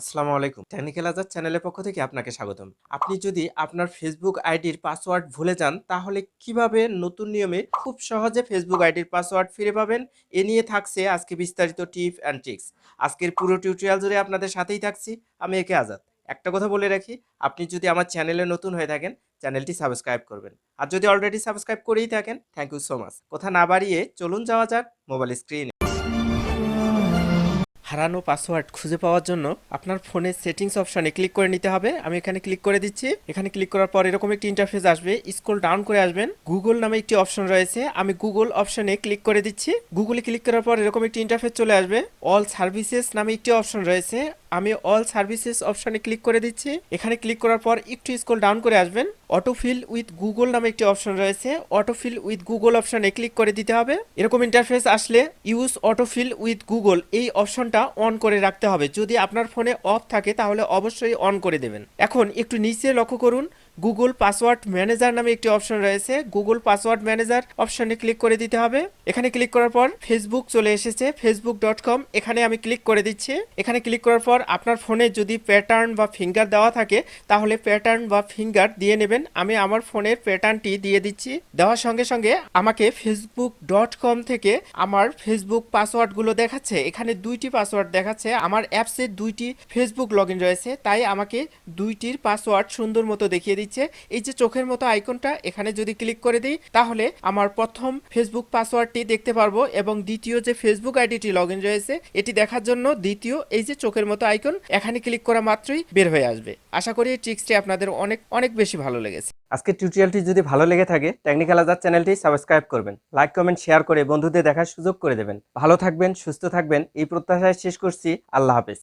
আসসালামু আলাইকুম। টেকনিক্যাল আজাদ চ্যানেলের পক্ষ থেকে আপনাকে স্বাগতম। আপনি যদি আপনার ফেসবুক আইডির পাসওয়ার্ড ভুলে যান, তাহলে কীভাবে নতুন নিয়মে খুব সহজে ফেসবুক আইডির পাসওয়ার্ড ফিরে পাবেন? এ নিয়ে থাকছে আজকে বিস্তারিত টিপ অ্যান্ড ট্রিক্স আজকের পুরো টিউটোরিয়াল জুড়ে আপনাদের সাথেই থাকছি, আমি একে আজাদ। একটা কথা বলে রাখি, আপনি যদি আমার চ্যানেলে নতুন হয়ে থাকেন চ্যানেলটি সাবস্ক্রাইব করবেন। আর যদি অলরেডি সাবস্ক্রাইব করেই থাকেন থ্যাংক ইউ সো মাচ কথা না বাড়িয়ে চলুন যাওয়া যাক মোবাইল স্ক্রিনে হারানো পাসওয়ার্ড খুঁজে পাওয়ার জন্য আপনার ফোনে সেটিংস অপশানে ক্লিক করে নিতে হবে। আমি এখানে ক্লিক করে দিচ্ছি। এখানে ক্লিক করার পর এরকম একটি ইন্টারফেস আসবে। স্ক্রল ডাউন করে আসবেন। গুগল নামে একটি অপশন রয়েছে। আমি গুগল অপশনে ক্লিক করে দিচ্ছি। গুগলে ক্লিক করার পর এরকম একটি ইন্টারফেস চলে আসবে। অল সার্ভিসেস নামে একটি অপশন রয়েছে। আমি অল সার্ভিসেস অপশানে ক্লিক করে দিচ্ছি। এখানে ক্লিক করার পর একটু স্কোল ডাউন করে আসবেন। অটোফিল উইথ গুগল নামে একটি অপশন রয়েছে। অটোফিল উইথ গুগল অপশানে ক্লিক করে দিতে হবে। এরকম ইন্টারফেস আসলে ইউজ অটোফিল উইথ গুগল এই অপশনটা অন করে রাখতে হবে। যদি আপনার ফোনে অফ থাকে তাহলে অবশ্যই অন করে দেবেন। এখন একটু নিচে লক্ষ্য করুন। গুগল পাসওয়ার্ড ম্যানেজার নামে একটি অপশন রয়েছে। গুগল পাসওয়ার্ড ম্যানেজার অপশনে ক্লিক করে দিতে হবে। এখানে ক্লিক করার পর ফেসবুক চলে এসেছে। ফেসবুক ডট কম এখানে আমি ক্লিক করে দিচ্ছি। এখানে ক্লিক করার পর আপনার ফোনে যদি প্যাটার্ন বা ফিঙ্গার দেওয়া থাকে, তাহলে প্যাটার্ন বা ফিঙ্গার দিয়ে নেবেন। আমি আমার ফোনের প্যাটার্নটি দিয়ে দিচ্ছি। দেওয়ার সঙ্গে সঙ্গে আমাকে ফেসবুক ডট কম থেকে আমার ফেসবুক পাসওয়ার্ডগুলো দেখাচ্ছে। এখানে দুইটি পাসওয়ার্ড দেখাচ্ছে। আমার অ্যাপসে দুইটি ফেসবুক লগ রয়েছে। তাই আমাকে দুইটির পাসওয়ার্ড সুন্দর মতো দেখিয়ে দিচ্ছে। এই যে চোখের মতো আইকনটা, এখানে যদি ক্লিক করে দিই, তাহলে আমার প্রথম ফেসবুক পাসওয়ার্ডটি দেখতে পারব এবং দ্বিতীয় যে ফেসবুক আইডিটি লগ ইন রয়েছে, এটি দেখার জন্য দ্বিতীয় এই যে চোখের মতো আইকন, এখানে ক্লিক করা মাত্রই বের হয়ে আসবে। আশা করি এই ট্রিক্সটি আপনাদের অনেক অনেক বেশি ভালো লেগেছে। আজকের টিউটোরিয়ালটি যদি ভালো লেগে থাকে টেকনিক্যাল আজাদ চ্যানেলটি সাবস্ক্রাইব করবেন লাইক কমেন্ট শেয়ার করে বন্ধুদের দেখার সুযোগ করে দেবেন। ভালো থাকবেন, সুস্থ থাকবেন, এই প্রত্যাশায় শেষ করছি। আল্লাহ হাফেজ।